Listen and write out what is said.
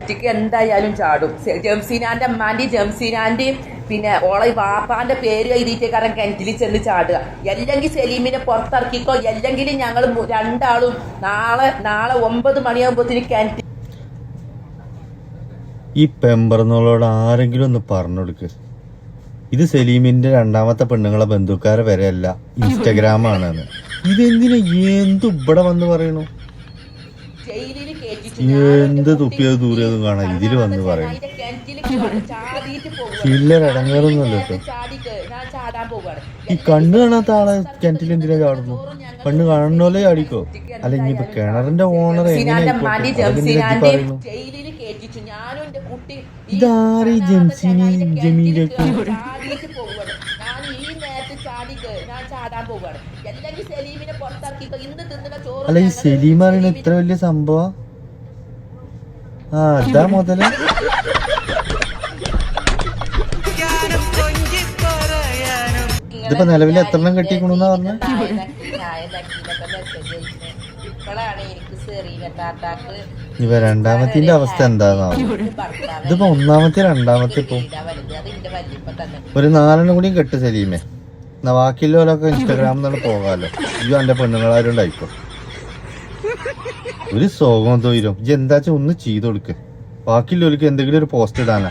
കുട്ടിക്ക് എന്തായാലും ചാടും. ജംസീനാന്റെ അമ്മാന്റെ ജംസീനാന്റെ പിന്നെ ഓളെ വാപ്പാന്റെ പേര് എഴുതിയിട്ട് കാരണം കിണറ്റിൽ ചെന്ന് ചാടുക. അല്ലെങ്കിൽ സലീമിനെ പുറത്തിറക്കിക്കോ അല്ലെങ്കിൽ ഞങ്ങൾ രണ്ടാളും നാളെ നാളെ ഒമ്പത് മണിയാകുമ്പോഴത്തേന് കിണറ്റിൽ ഈ പെമ്പറന്നോളോട് ആരെങ്കിലും ഒന്ന് പറഞ്ഞു കൊടുക്ക് ഇത് സലീമിന്റെ രണ്ടാമത്തെ പെണ്ണുങ്ങളെ ബന്ധുക്കാരെ വരെയല്ല ഇൻസ്റ്റഗ്രാമാണ് ഇതെന്തിനാ എന്ത് ഇവിടെ വന്ന് പറയണു? എന്ത് തുപ്പിയത് ദൂരതും കാണാം ഇതിൽ വന്ന് പറയും. ചില്ലറ ഇടങ്ങേറൊന്നുമല്ല ഈ കണ്ണ് കാണാത്ത ആളെ കിണറ്റിൽ എന്തിനാ ചാടുന്നു? കണ്ണ് കാണുന്നോലെ ചാടിക്കോ? അല്ല ഇനിയിപ്പോ കിണറിന്റെ ഓണർ എങ്ങനെ സിനാന്റെ ആയിക്കോട്ടെ മാന്റി അതെന്തിനാ ഇജ്ജ് ജംസീനാന്റെ പറയുന്നു? ജയിലിൽ കേറ്റിച്ചു ഞാനും എന്റെ കുട്ടി ഇതാരീ ജംസിനി ജമീലൊക്കെ ചാടിയിട്ട് പോവാണ് ഞാൻ ഈ ഞാൻ ചാടാൻ പോവാണ്. അല്ലെങ്കിൽ സലീമിനെ പുറത്തിറക്കിക്കോ ഇന്ന് തിന്നുന്ന ചോറ് അല്ല ഈ ഞങ്ങൾ സലീം അറിയണ ഇത്ര വലിയ സംഭവം? ആ അതാ മുതൽ? ഇതിപ്പോ നിലവിൽ എത്ര എണ്ണം കെട്ടിക്കണെന്നാ പറഞ്ഞ? ഇവ രണ്ടാമത്തിന്റെ അവസ്ഥ എന്താന്നാവും? ഇതിപ്പോ ഒന്നാമത്തെ രണ്ടാമത്തെ ഇപ്പൊ? ഒരു നാലെണ്ണം കൂടിയും കെട്ട് സലീമേ. ബാക്കിയുള്ളവരൊക്കെ ഇൻസ്റ്റാഗ്രാമിൽ നിന്ന് പോകാലോ. ഇയ്യോ എന്റെ പെണ്ണുങ്ങളാരും ഉണ്ടായിക്കോ ഒരു സുഖം തോരും ഇജ്ജ് എന്താച്ചാ ഒന്ന് ചെയ്ത് കൊടുക്ക് ബാക്കിയുള്ളവർക്ക് എന്തെങ്കിലും ഒരു പോസ്റ്റ് ഇടാനാ.